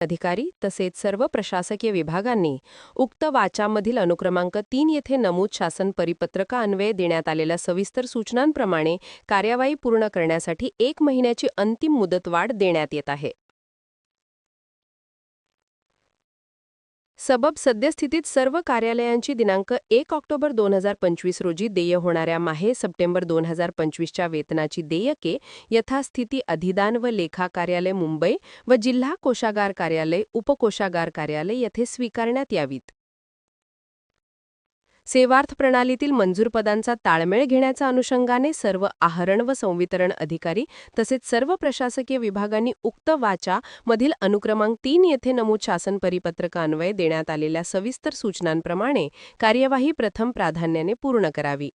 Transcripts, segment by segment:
अधिकारी तसेच सर्व प्रशासकीय विभागांनी उक्त वाचामधील अनुक्रमांक तीन येथे नमूद शासन परिपत्रकान्वये देण्यात आलेल्या सविस्तर सूचनांप्रमाणे कार्यवाही पूर्ण करण्यासाठी एक महिन्याची अंतिम मुदतवाढ देण्यात येत आहे. सबब सद्यस्थितीत सर्व कार्यालयांची दिनांक एक ऑक्टोबर दोन हजार पंचवीस रोजी देय होणाऱ्या माहे सप्टेंबर दोन हजार पंचवीसच्या वेतनाची देयके यथास्थिती अधिदान व लेखा कार्यालय मुंबई व जिल्हा कोषागार कार्यालय उपकोषागार कार्यालय येथे स्वीकारण्यात यावीत. सेवार्थ प्रणालीतील मंजूर पदांचा ताळमेळ घेण्याच्या अनुषंगाने सर्व आहरण व संवितरण अधिकारी तसेच सर्व प्रशासकीय विभागांनी उक्त वाचा मधील अनुक्रमांक तीन येथे नमूद शासन परिपत्रकान्वये देण्यात आलेल्या सविस्तर सूचनांप्रमाणे कार्यवाही प्रथम प्राधान्याने पूर्ण करावी.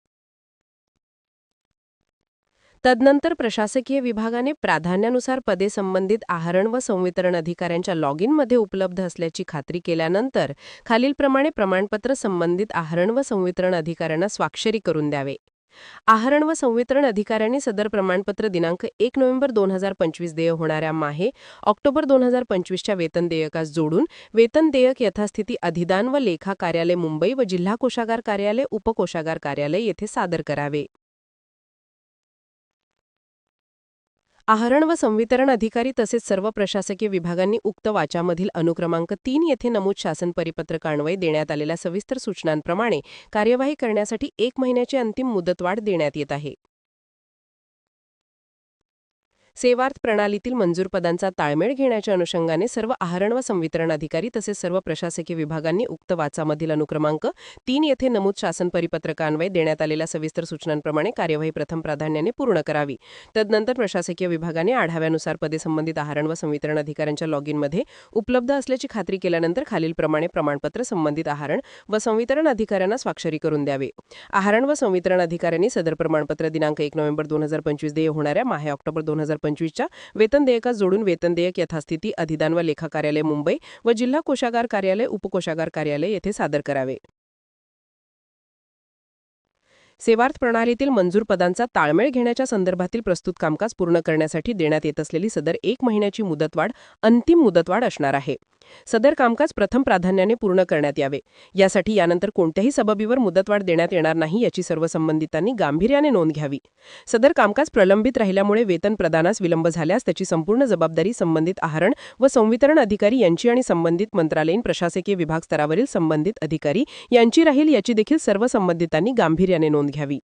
तदनंतर प्रशासकीय विभागाने प्राधान्यानुसार पदे संबंधित आहरण व संवितरण अधिकाऱ्यांच्या लॉग इनमध्ये उपलब्ध असल्याची खात्री केल्यानंतर खालीलप्रमाणे प्रमाणपत्र संबंधित आहरण व संवितरण अधिकाऱ्यांना स्वाक्षरी करून द्यावे. आहरण व संवितरण अधिकाऱ्यांनी सदर प्रमाणपत्र दिनांक एक नोव्हेंबर दोन हजार पंचवीस देय होणाऱ्या माहे ऑक्टोबर दोन हजार पंचवीसच्या वेतन देयकास जोडून वेतन देयक यथास्थिती अधिदान व लेखा कार्यालय मुंबई व जिल्हा कोषागार कार्यालय उपकोषागार कार्यालय येथे सादर करावे. आहरण व संवितरण अधिकारी तसेच सर्व प्रशासकीय विभागांनी उक्त वाचामधील अनुक्रमांक तीन येथे नमूद शासन परिपत्रकान्वये देण्यात आलेल्या सविस्तर सूचनांप्रमाणे कार्यवाही करण्यासाठी एक महिन्याची अंतिम मुदतवाढ देण्यात येत आहे. सेवार्थ प्रणालीतील मंजूर पदांचा ताळमेळ घेण्याच्या अनुषंगाने सर्व आहरण व संवितरण अधिकारी तसेच सर्व प्रशासकीय विभागांनी उक्त वाचामधील अनुक्रमांक तीन येथे नमूद शासन परिपत्रकान्वये देण्यात आलेल्या सविस्तर सूचनांप्रमाणे कार्यवाही प्रथम प्राधान्याने पूर्ण करावी. तदनंतर प्रशासकीय विभागाने आढाव्यानुसार पदे संबंधित आहरण व संवितरण अधिकाऱ्यांच्या लॉग इनमध्ये उपलब्ध असल्याची खात्री केल्यानंतर खालीलप्रमाणे प्रमाणपत्र संबंधित आहरण व संवितरण अधिकाऱ्यांना स्वाक्षरी करून द्यावे. आहरण व संवितरण अधिकाऱ्यांनी सदर प्रमाणपत्र दिनांक एक नोव्हेंबर दोन हजार पंचवीस देय होणाऱ्या माहे ऑक्टोबर दोन हजार पंचवीसच्या वेतन देयकास जोडून वेतन देयक यथास्थिती अधिदान व लेखा कार्यालय मुंबई व जिल्हा कोषागार कार्यालय उपकोषागार कार्यालय येथे सादर करावे. सेवार्थ प्रणालीतील मंजूर पदांचा ताळमेळ घेण्याच्या संदर्भातील प्रस्तुत कामकाज पूर्ण करण्यासाठी देण्यात येत असलेली सदर एक महिन्याची मुदतवाढ अंतिम मुदतवाढ असणार आहे. सदर कामकाज प्रथम प्राधान्याने पूर्ण करण्यात यावे. यासाठी यानंतर कोणत्याही सबबीवर मुदतवाढ देण्यात येणार नाही याची सर्व संबंधितांनी गांभीर्याने नोंद घ्यावी. सदर कामकाज प्रलंबित राहिल्यामुळे वेतन प्रदानास विलंब झाल्यास त्याची संपूर्ण जबाबदारी संबंधित आहरण व संवितरण अधिकारी यांची आणि संबंधित मंत्रालयीन प्रशासकीय विभाग स्तरावरील संबंधित अधिकारी यांची राहील याची देखील सर्व संबंधितांनी गांभीर्याने नोंद घ्यावी.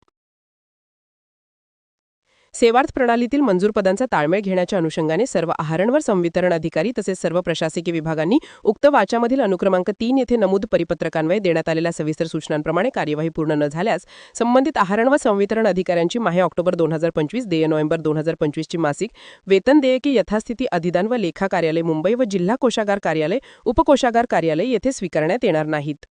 सेवार्थ प्रणालीतील मंजूर पदांचा ताळमेळ घेण्याच्या अनुषंगाने सर्व आहरणवर संवितरण अधिकारी तसेच सर्व प्रशासकीय विभागांनी उक्त वाचामधील अनुक्रमांक तीन येथे नमूद परिपत्रकान्वये देण्यात आलेल्या सविस्तर सूचनांप्रमाणे कार्यवाही पूर्ण न झाल्यास संबंधित आहरण व संवितरण अधिकाऱ्यांची माहे ऑक्टोबर दोन हजार पंचवीस देय नोव्हेंबर दोन हजार पंचवीसची मासिक वेतन देयकी यथास्थिती अधिदान व लेखा कार्यालय मुंबई व जिल्हा कोषागार कार्यालय उपकोषागार कार्यालय येथे स्वीकारण्यात येणार नाहीत.